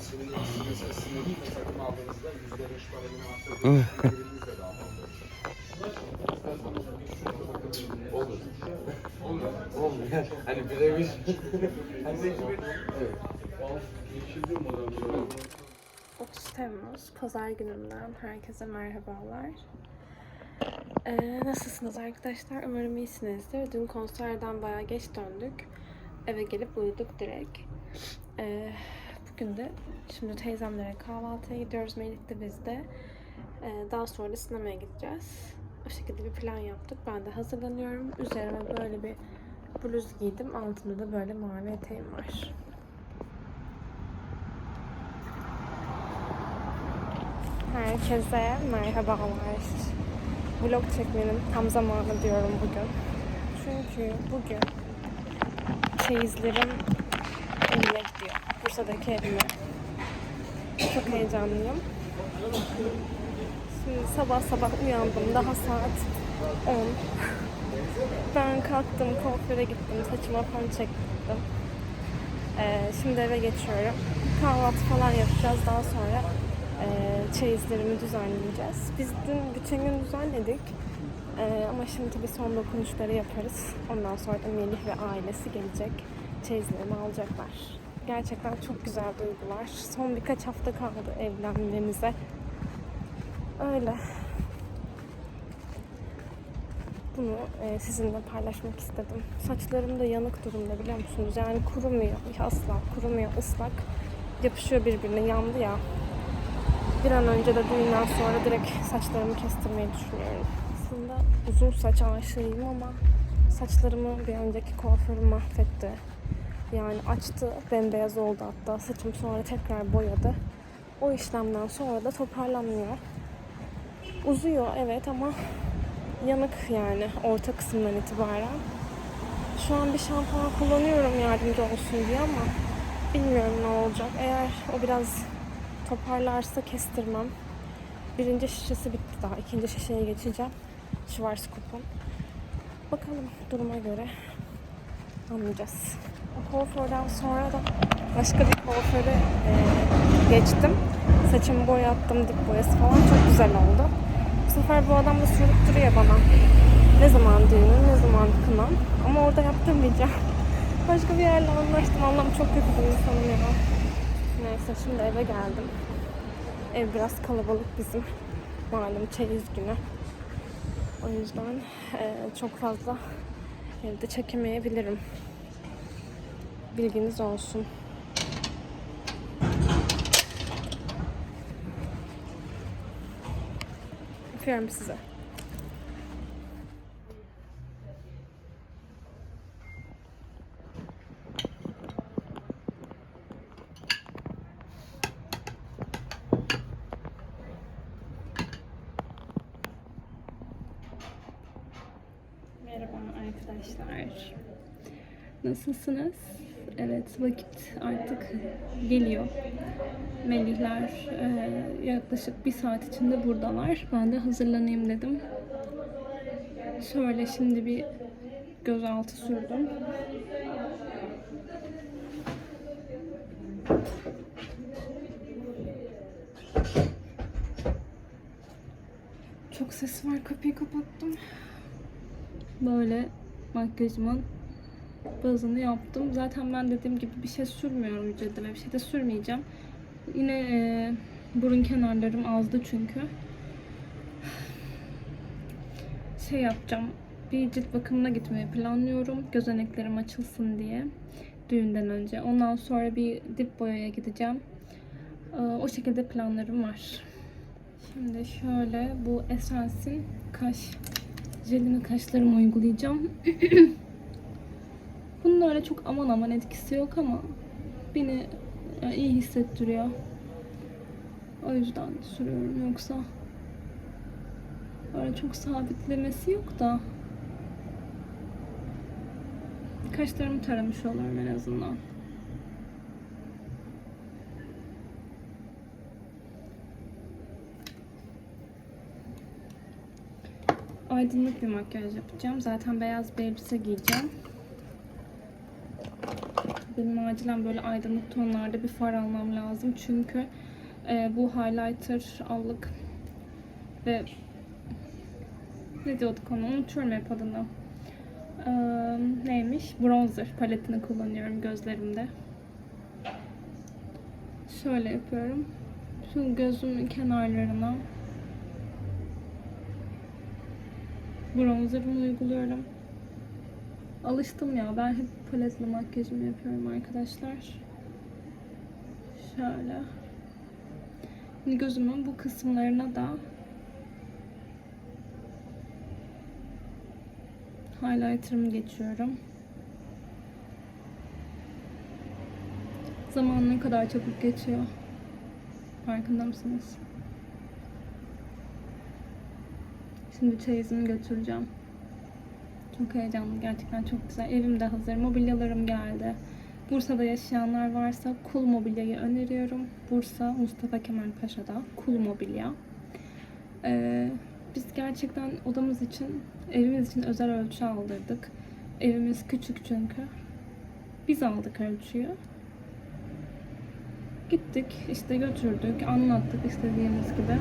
Sizin sesinizi takım aldığınızda %5 paranın artırılması Hani birebir. Evet. 30 Temmuz Pazar gününden herkese merhabalar. Ee, nasılsınız arkadaşlar? Umarım iyisinizdir. Dün konserden bayağı geç döndük. Eve gelip uyuduk direkt. Ee, bugün de şimdi teyzemlere kahvaltıya gidiyoruz. Melih de biz de. Ee, daha sonra da sinemaya gideceğiz. O şekilde bir plan yaptık. Ben de hazırlanıyorum. Üzerime böyle bir bluz giydim. Altında da böyle mavi eteğim var. Herkese merhabalar. Vlog çekmenin tam zamanı diyorum bugün. Çünkü bugün çeyizlerim evine gidiyor. Bursa'daki evime. Çok heyecanlıyım. Şimdi sabah sabah uyandım. Daha saat 10. Ben kalktım, kuaföre gittim. Saçıma fön çektim. Ee, şimdi eve geçiyorum. Kahvaltı falan yapacağız. Daha sonra e, çeyizlerimi düzenleyeceğiz. Biz dün bütün gün düzenledik. E, ama şimdi tabii son dokunuşları yaparız. Ondan sonra da Melih ve ailesi gelecek. Çeyizlerimi alacaklar. Gerçekten çok güzel duygular. Son birkaç hafta kaldı evlenmemize. Öyle. Bunu e, sizinle paylaşmak istedim. Saçlarım da yanık durumda biliyor musunuz? Yani kurumuyor asla. Kurumuyor ıslak. Yapışıyor birbirine. Yandı ya. Bir an önce de düğünden sonra direkt saçlarımı kestirmeyi düşünüyorum. Aslında uzun saç aşığıyım ama saçlarımı bir önceki kuaförüm mahvetti. Yani açtı, bembeyaz oldu hatta. Saçım sonra tekrar boyadı. O işlemden sonra da toparlanmıyor. Uzuyor evet ama yanık yani orta kısımdan itibaren. Şu an bir şampuan kullanıyorum yardımcı olsun diye ama bilmiyorum ne olacak. Eğer o biraz toparlarsa kestirmem. Birinci şişesi bitti daha. ikinci şişeye geçeceğim. Schwarzkopf'un. Bakalım duruma göre anlayacağız. O kuaförden sonra da başka bir kuaföre e, geçtim. Saçımı boyattım, dip boyası falan çok güzel oldu. Bu sefer bu adam da sorup duruyor bana. Ne zaman düğünün, ne zaman kınan. Ama orada yaptırmayacağım. Başka bir yerle anlaştım. Allah'ım çok kötü bir insanım ya. Neyse şimdi eve geldim. Ev biraz kalabalık bizim. Malum çeyiz günü. O yüzden e, çok fazla evde çekemeyebilirim. Bilginiz olsun. Öpüyorum size. Merhaba arkadaşlar. Nasılsınız? Evet vakit artık geliyor. Melihler e, yaklaşık bir saat içinde buradalar. Ben de hazırlanayım dedim. Şöyle şimdi bir gözaltı sürdüm. Çok ses var. Kapıyı kapattım. Böyle makyajımın bazını yaptım. Zaten ben dediğim gibi bir şey sürmüyorum cildime. Bir şey de sürmeyeceğim. Yine e, burun kenarlarım azdı çünkü. Şey yapacağım. Bir cilt bakımına gitmeyi planlıyorum. Gözeneklerim açılsın diye. Düğünden önce. Ondan sonra bir dip boyaya gideceğim. E, o şekilde planlarım var. Şimdi şöyle bu Essence'in kaş jelini kaşlarıma uygulayacağım. Bunun öyle çok aman aman etkisi yok ama beni e, iyi hissettiriyor. O yüzden sürüyorum yoksa öyle çok sabitlemesi yok da kaşlarımı taramış olurum en azından. Aydınlık bir makyaj yapacağım. Zaten beyaz bir elbise giyeceğim. Benim acilen böyle aydınlık tonlarda bir far almam lazım. Çünkü e, bu highlighter allık ve ne diyorduk onu unutuyorum hep adını. Ee, neymiş? Bronzer paletini kullanıyorum gözlerimde. Şöyle yapıyorum. Şu gözümün kenarlarına bronzerımı uyguluyorum. Alıştım ya. Ben hep paletli makyajımı yapıyorum arkadaşlar. Şöyle. Şimdi gözümün bu kısımlarına da highlighter'ımı geçiyorum. Zaman ne kadar çabuk geçiyor. Farkında mısınız? Şimdi çeyizimi götüreceğim. Çok heyecanlı. Gerçekten çok güzel. Evim de hazır. Mobilyalarım geldi. Bursa'da yaşayanlar varsa Kul Mobilya'yı öneriyorum. Bursa Mustafa Kemal Paşa'da Kul Mobilya. Ee, biz gerçekten odamız için, evimiz için özel ölçü aldırdık. Evimiz küçük çünkü. Biz aldık ölçüyü. Gittik, işte götürdük, anlattık istediğimiz gibi.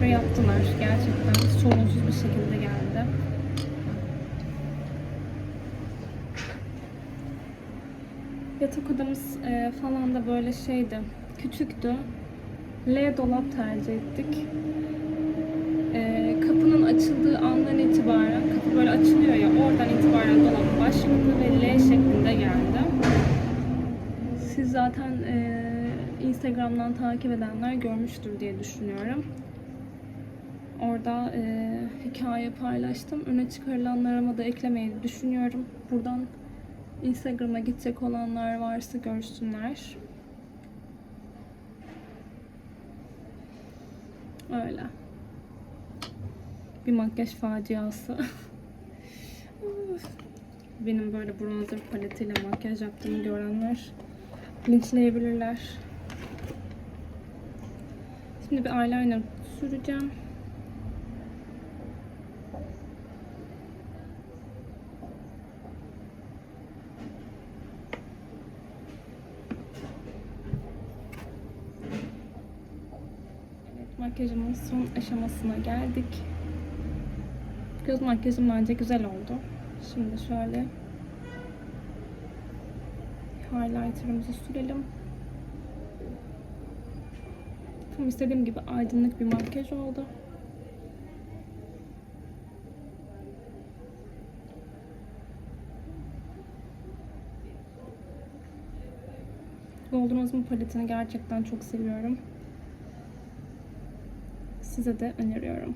Ve yaptılar gerçekten. Sorunsuz bir şekilde geldi. Yatak odamız e, falan da böyle şeydi. Küçüktü. L dolap tercih ettik. E, kapının açıldığı andan itibaren, kapı böyle açılıyor ya, oradan itibaren dolap başladı ve L şeklinde geldi. Siz zaten e, Instagram'dan takip edenler görmüştür diye düşünüyorum. Orada e, hikaye paylaştım. Öne çıkarılanlarıma da eklemeyi düşünüyorum. Buradan Instagram'a gidecek olanlar varsa görsünler. Öyle. Bir makyaj faciası. Benim böyle bronzer paletiyle makyaj yaptığımı görenler linçleyebilirler. Şimdi bir eyeliner süreceğim. Evet, makyajımın son aşamasına geldik. Göz makyajım bence güzel oldu. Şimdi şöyle highlighter'ımızı sürelim. Tam istediğim gibi aydınlık bir makyaj oldu. Golden Osmo paletini gerçekten çok seviyorum. Size de öneriyorum.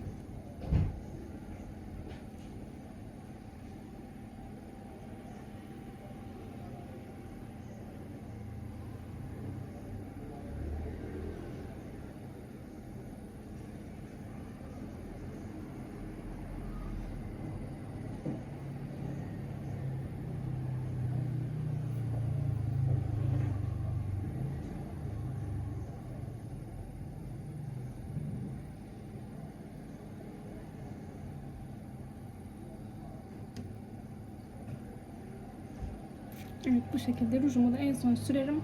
Evet bu şekilde rujumu da en son sürerim.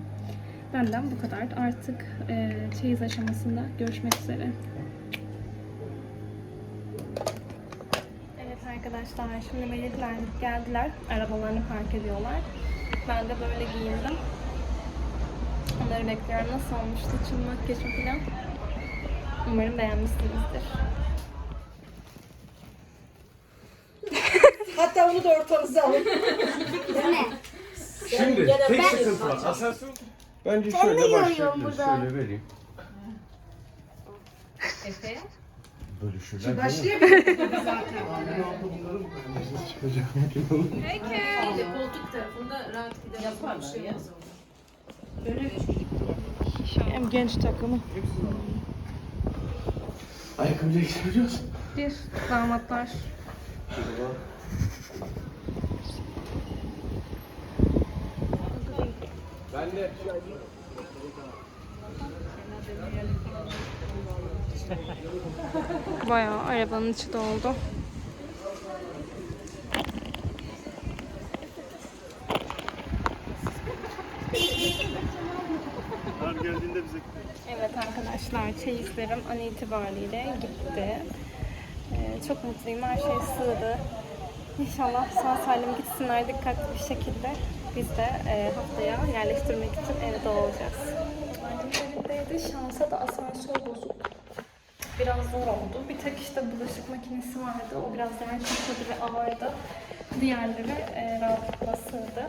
Benden bu kadar. Artık e, çeyiz aşamasında görüşmek üzere. Evet arkadaşlar şimdi melekler geldiler. Arabalarını park ediyorlar. Ben de böyle giyindim. Onları bekliyorum. Nasıl olmuş saçım, makyajım falan. Umarım beğenmişsinizdir. Hatta onu da ortanıza alın. Şimdi tek sıkıntı var. Asansör. Bence de şöyle yoruyorum başlayabiliriz. burada. Şöyle vereyim. Efe. Bölüşürler. Başlayabiliriz zaten. De koltuk tarafında rahat gider. Yaparlar ya. Hem genç takımı. Ayakkabıyla gidebiliyoruz. Bir damatlar. Ben de Bayağı arabanın içi doldu. geldiğinde bize Evet arkadaşlar çeyizlerim an itibariyle gitti. Ee, çok mutluyum. Her şey sığdı. İnşallah sağ salim gitsinler dikkatli bir şekilde. Biz de e, haftaya yerleştirmek için evde olacağız. Annem evdeydi. Şansa da asansör bozuk. Biraz zor oldu. Bir tek işte bulaşık makinesi vardı. O biraz yer kapladı ve ağırdı. Diğerleri e, rahatlıkla sığdı.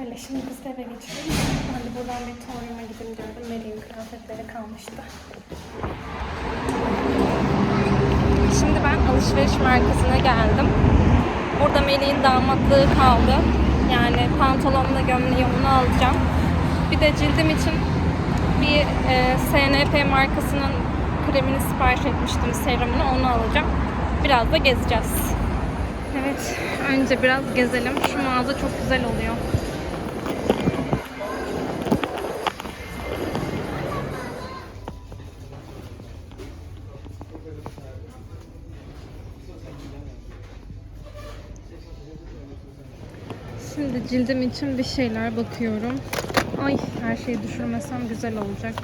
Öyle şimdi biz de eve geçelim. Ben de buradan bir tuvalime gideyim diyorum. Melih'in kıyafetleri kalmıştı. Şimdi ben alışveriş merkezine geldim. Burada Melih'in damatlığı kaldı. Yani pantolonla gömleği onu alacağım. Bir de cildim için bir e, SNP markasının kremini sipariş etmiştim serumunu onu alacağım. Biraz da gezeceğiz. Evet, önce biraz gezelim. Şu mağaza çok güzel oluyor. Cildim için bir şeyler bakıyorum. Ay her şeyi düşürmesem güzel olacak.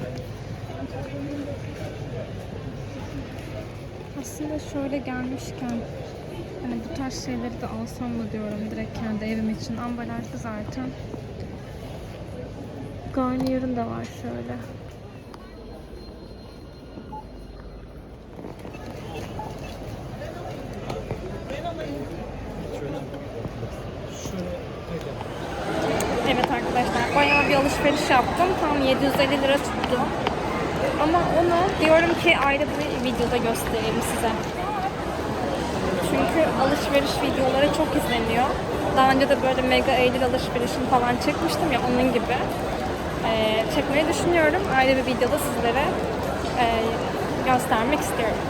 Aslında şöyle gelmişken hani bu tarz şeyleri de alsam mı diyorum direkt kendi evim için. Ambalajlı zaten. Garnier'ın da var şöyle. Evet arkadaşlar bayağı bir alışveriş yaptım. Tam 750 lira tuttu. Ama onu diyorum ki ayrı bir videoda göstereyim size. Çünkü alışveriş videoları çok izleniyor. Daha önce de böyle mega Eylül alışverişini falan çekmiştim ya onun gibi. Ee, çekmeyi düşünüyorum. Ayrı bir videoda sizlere e, göstermek istiyorum.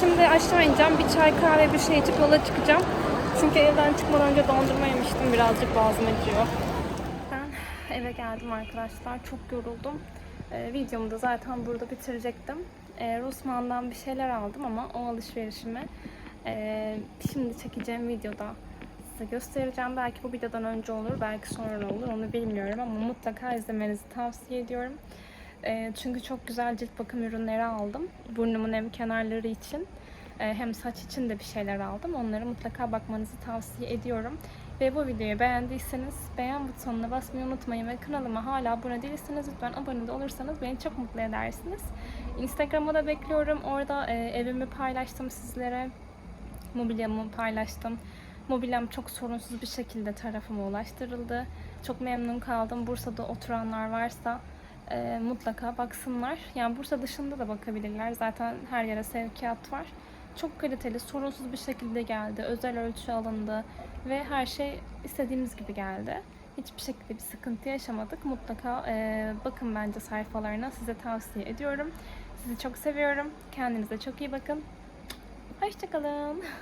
Şimdi aşağı ineceğim. Bir çay kahve bir şey içip yola çıkacağım. Çünkü evden çıkmadan önce dondurma yemiştim. Birazcık boğazım acıyor. Eve geldim arkadaşlar. Çok yoruldum. Ee, videomu da zaten burada bitirecektim. Ee, Rossmann'dan bir şeyler aldım ama o alışverişimi e, şimdi çekeceğim videoda size göstereceğim. Belki bu videodan önce olur, belki sonra olur onu bilmiyorum ama mutlaka izlemenizi tavsiye ediyorum. Ee, çünkü çok güzel cilt bakım ürünleri aldım. Burnumun hem kenarları için e, hem saç için de bir şeyler aldım. Onlara mutlaka bakmanızı tavsiye ediyorum. Ve bu videoyu beğendiyseniz beğen butonuna basmayı unutmayın ve kanalıma hala abone değilseniz lütfen abone de olursanız beni çok mutlu edersiniz. Instagram'a da bekliyorum. Orada e, evimi paylaştım sizlere. Mobilyamı paylaştım. Mobilyam çok sorunsuz bir şekilde tarafıma ulaştırıldı. Çok memnun kaldım. Bursa'da oturanlar varsa e, mutlaka baksınlar. Yani Bursa dışında da bakabilirler. Zaten her yere sevkiyat var. Çok kaliteli, sorunsuz bir şekilde geldi. Özel ölçü alındı ve her şey istediğimiz gibi geldi. Hiçbir şekilde bir sıkıntı yaşamadık. Mutlaka e, bakın bence sayfalarına size tavsiye ediyorum. Sizi çok seviyorum. Kendinize çok iyi bakın. Hoşçakalın.